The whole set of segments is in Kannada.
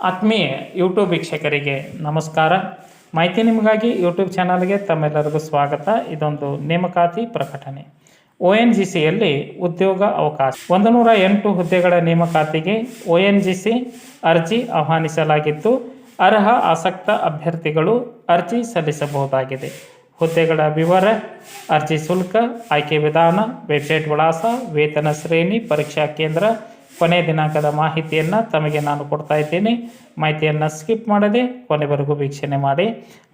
ಆತ್ಮೀಯ ಯೂಟ್ಯೂಬ್ ವೀಕ್ಷಕರಿಗೆ ನಮಸ್ಕಾರ. ಮಾಹಿತಿ ನಿಮಗಾಗಿ ಯೂಟ್ಯೂಬ್ ಚಾನಲ್ಗೆ ತಮ್ಮೆಲ್ಲರಿಗೂ ಸ್ವಾಗತ. ಇದೊಂದು ನೇಮಕಾತಿ ಪ್ರಕಟಣೆ. ಒ ಎನ್ ಜಿ ಸಿಯಲ್ಲಿ ಉದ್ಯೋಗ ಅವಕಾಶ. ಒಂದು ನೂರ ಎಂಟು ಹುದ್ದೆಗಳ ನೇಮಕಾತಿಗೆ ಒ ಎನ್ ಜಿ ಸಿ ಅರ್ಜಿ ಆಹ್ವಾನಿಸಲಾಗಿದ್ದು ಅರ್ಹ, ಆಸಕ್ತ ಅಭ್ಯರ್ಥಿಗಳು ಅರ್ಜಿ ಸಲ್ಲಿಸಬಹುದಾಗಿದೆ. ಹುದ್ದೆಗಳ ವಿವರ, ಅರ್ಜಿ ಶುಲ್ಕ, ಆಯ್ಕೆ ವಿಧಾನ, ವೆಬ್ಸೈಟ್ ವಿಳಾಸ, ವೇತನ ಶ್ರೇಣಿ, ಪರೀಕ್ಷಾ ಕೇಂದ್ರ ಕೊನೆಯ ದಿನಾಂಕದ ಮಾಹಿತಿಯನ್ನು ತಮಗೆ ನಾನು ಕೊಡ್ತಾ ಇದ್ದೀನಿ. ಮಾಹಿತಿಯನ್ನು ಸ್ಕಿಪ್ ಮಾಡದೆ ಕೊನೆವರೆಗೂ ವೀಕ್ಷಣೆ ಮಾಡಿ.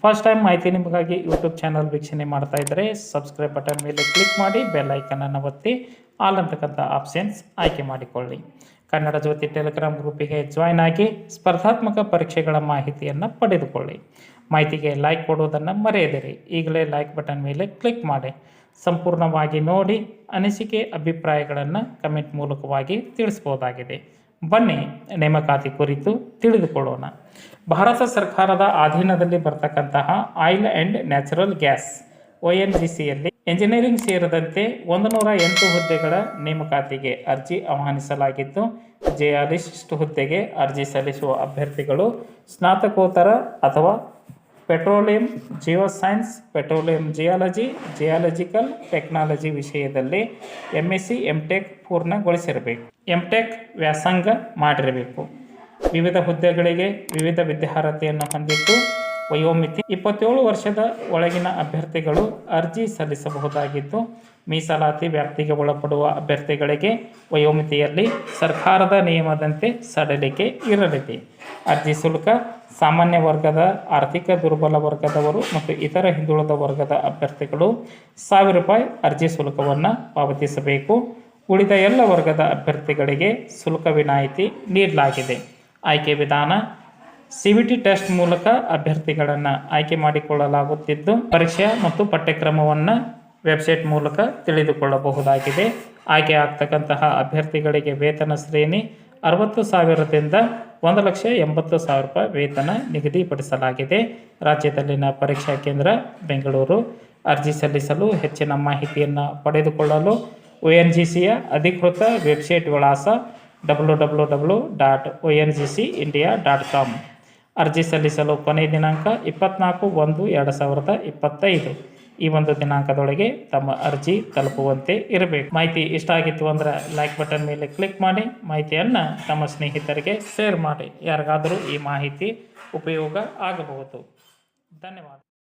ಫಸ್ಟ್ ಟೈಮ್ ಮಾಹಿತಿ ನಿಮಗಾಗಿ ಯೂಟ್ಯೂಬ್ ಚಾನಲ್ ವೀಕ್ಷಣೆ ಮಾಡ್ತಾ ಇದ್ದರೆ ಸಬ್ಸ್ಕ್ರೈಬ್ ಬಟನ್ ಮೇಲೆ ಕ್ಲಿಕ್ ಮಾಡಿ ಬೆಲ್ ಐಕನನ್ನು ಒತ್ತಿ ಆಲ್ ಅಂತಕ್ಕಂಥ ಆಪ್ಷನ್ಸ್ ಆಯ್ಕೆ ಮಾಡಿಕೊಳ್ಳಿ. ಕನ್ನಡ ಜ್ಯೋತಿ ಟೆಲಿಗ್ರಾಮ್ ಗ್ರೂಪಿಗೆ ಜಾಯ್ನ್ ಆಗಿ ಸ್ಪರ್ಧಾತ್ಮಕ ಪರೀಕ್ಷೆಗಳ ಮಾಹಿತಿಯನ್ನು ಪಡೆದುಕೊಳ್ಳಿ. ಮಾಹಿತಿಗೆ ಲೈಕ್ ಕೊಡುವುದನ್ನು ಮರೆಯದಿರಿ. ಈಗಲೇ ಲೈಕ್ ಬಟನ್ ಮೇಲೆ ಕ್ಲಿಕ್ ಮಾಡಿ. ಸಂಪೂರ್ಣವಾಗಿ ನೋಡಿ ಅನಿಸಿಕೆ ಅಭಿಪ್ರಾಯಗಳನ್ನು ಕಮೆಂಟ್ ಮೂಲಕವಾಗಿ ತಿಳಿಸ್ಬೋದಾಗಿದೆ ಬನ್ನಿ ನೇಮಕಾತಿ ಕುರಿತು ತಿಳಿದುಕೊಳ್ಳೋಣ. ಭಾರತ ಸರ್ಕಾರದ ಅಧೀನದಲ್ಲಿ ಬರ್ತಕ್ಕಂತಹ oil and natural gas O N G ಸಿಯಲ್ಲಿ ಎಂಜಿನಿಯರಿಂಗ್ ಸೇರಿದಂತೆ ಒಂದು ನೂರ ಎಂಟು ಹುದ್ದೆಗಳ ನೇಮಕಾತಿಗೆ ಅರ್ಜಿ ಆಹ್ವಾನಿಸಲಾಗಿದ್ದು ಜೆಯಾಲಿಸ್ಟ್ ಹುದ್ದೆಗೆ ಅರ್ಜಿ ಸಲ್ಲಿಸುವ ಅಭ್ಯರ್ಥಿಗಳು ಸ್ನಾತಕೋತ್ತರ ಅಥವಾ petroleum, geosciences, petroleum geology, geological technology ವಿಷಯದಲ್ಲಿ M S C M tech ಪೂರ್ಣಗೊಳಿಸಿರಬೇಕು. M tech ವ್ಯಾಸಂಗ ಮಾಡಿರಬೇಕು. ವಿವಿಧ ಹುದ್ದೆಗಳಿಗೆ ವಿವಿಧ ವಿದ್ಯಾರ್ಹತೆಯನ್ನು ಹೊಂದಿದ್ದು ವಯೋಮಿತಿ ಇಪ್ಪತ್ತೇಳು ವರ್ಷದ ಒಳಗಿನ ಅಭ್ಯರ್ಥಿಗಳು ಅರ್ಜಿ ಸಲ್ಲಿಸಬಹುದಾಗಿದ್ದು, ಮೀಸಲಾತಿ ವ್ಯಾಪ್ತಿಗೆ ಒಳಪಡುವ ಅಭ್ಯರ್ಥಿಗಳಿಗೆ ವಯೋಮಿತಿಯಲ್ಲಿ ಸರ್ಕಾರದ ನಿಯಮದಂತೆ ಸಡಲಿಕೆ ಇರಲಿದೆ. ಅರ್ಜಿ ಶುಲ್ಕ, ಸಾಮಾನ್ಯ ವರ್ಗದ ಆರ್ಥಿಕ ದುರ್ಬಲ ವರ್ಗದವರು ಮತ್ತು ಇತರ ಹಿಂದುಳಿದ ವರ್ಗದ ಅಭ್ಯರ್ಥಿಗಳು ಸಾವಿರ ರೂಪಾಯಿ ಅರ್ಜಿ ಶುಲ್ಕವನ್ನು ಪಾವತಿಸಬೇಕು. ಉಳಿದ ಎಲ್ಲ ವರ್ಗದ ಅಭ್ಯರ್ಥಿಗಳಿಗೆ ಶುಲ್ಕ ವಿನಾಯಿತಿ ನೀಡಲಾಗಿದೆ. ಆಯ್ಕೆ ವಿಧಾನ ಸಿ ಟಿ ಟೆಸ್ಟ್ ಮೂಲಕ ಅಭ್ಯರ್ಥಿಗಳನ್ನು ಆಯ್ಕೆ ಮಾಡಿಕೊಳ್ಳಲಾಗುತ್ತಿದ್ದು, ಪರೀಕ್ಷೆ ಮತ್ತು ಪಠ್ಯಕ್ರಮವನ್ನು ವೆಬ್ಸೈಟ್ ಮೂಲಕ ತಿಳಿದುಕೊಳ್ಳಬಹುದಾಗಿದೆ. ಆಯ್ಕೆ ಆಗ್ತಕ್ಕಂತಹ ಅಭ್ಯರ್ಥಿಗಳಿಗೆ ವೇತನ ಶ್ರೇಣಿ ಅರವತ್ತು ಸಾವಿರದಿಂದ ಒಂದು ಲಕ್ಷ ಎಂಬತ್ತು ಸಾವಿರ ರೂಪಾಯಿ ವೇತನ ನಿಗದಿಪಡಿಸಲಾಗಿದೆ. ರಾಜ್ಯದಲ್ಲಿನ ಪರೀಕ್ಷಾ ಕೇಂದ್ರ ಬೆಂಗಳೂರು. ಅರ್ಜಿ ಸಲ್ಲಿಸಲು ಹೆಚ್ಚಿನ ಮಾಹಿತಿಯನ್ನು ಪಡೆದುಕೊಳ್ಳಲು ಒ ಎನ್ ಜಿ ಸಿಯ ಅಧಿಕೃತ ವೆಬ್ಸೈಟ್ ವಿಳಾಸ W W W dot O N G C India dot com. ಅರ್ಜಿ ಸಲ್ಲಿಸಲು ಕೊನೆಯ ದಿನಾಂಕ ಇಪ್ಪತ್ನಾಲ್ಕು ಒಂದು ಎರಡು ಸಾವಿರದ ಇಪ್ಪತ್ತೈದು. ಈ ಒಂದು ದಿನಾಂಕದೊಳಗೆ ತಮ್ಮ ಅರ್ಜಿ ತಲುಪುವಂತೆ ಇರಬೇಕು. ಮಾಹಿತಿ ಇಷ್ಟ ಆಗಿತ್ತು ಅಂದ್ರೆ ಲೈಕ್ ಬಟನ್ ಮೇಲೆ ಕ್ಲಿಕ್ ಮಾಡಿ, ಮಾಹಿತಿಯನ್ನು ತಮ್ಮ ಸ್ನೇಹಿತರಿಗೆ ಶೇರ್ ಮಾಡಿ. ಯಾರಿಗಾದರೂ ಈ ಮಾಹಿತಿ ಉಪಯೋಗ ಆಗಬಹುದು. ಧನ್ಯವಾದ.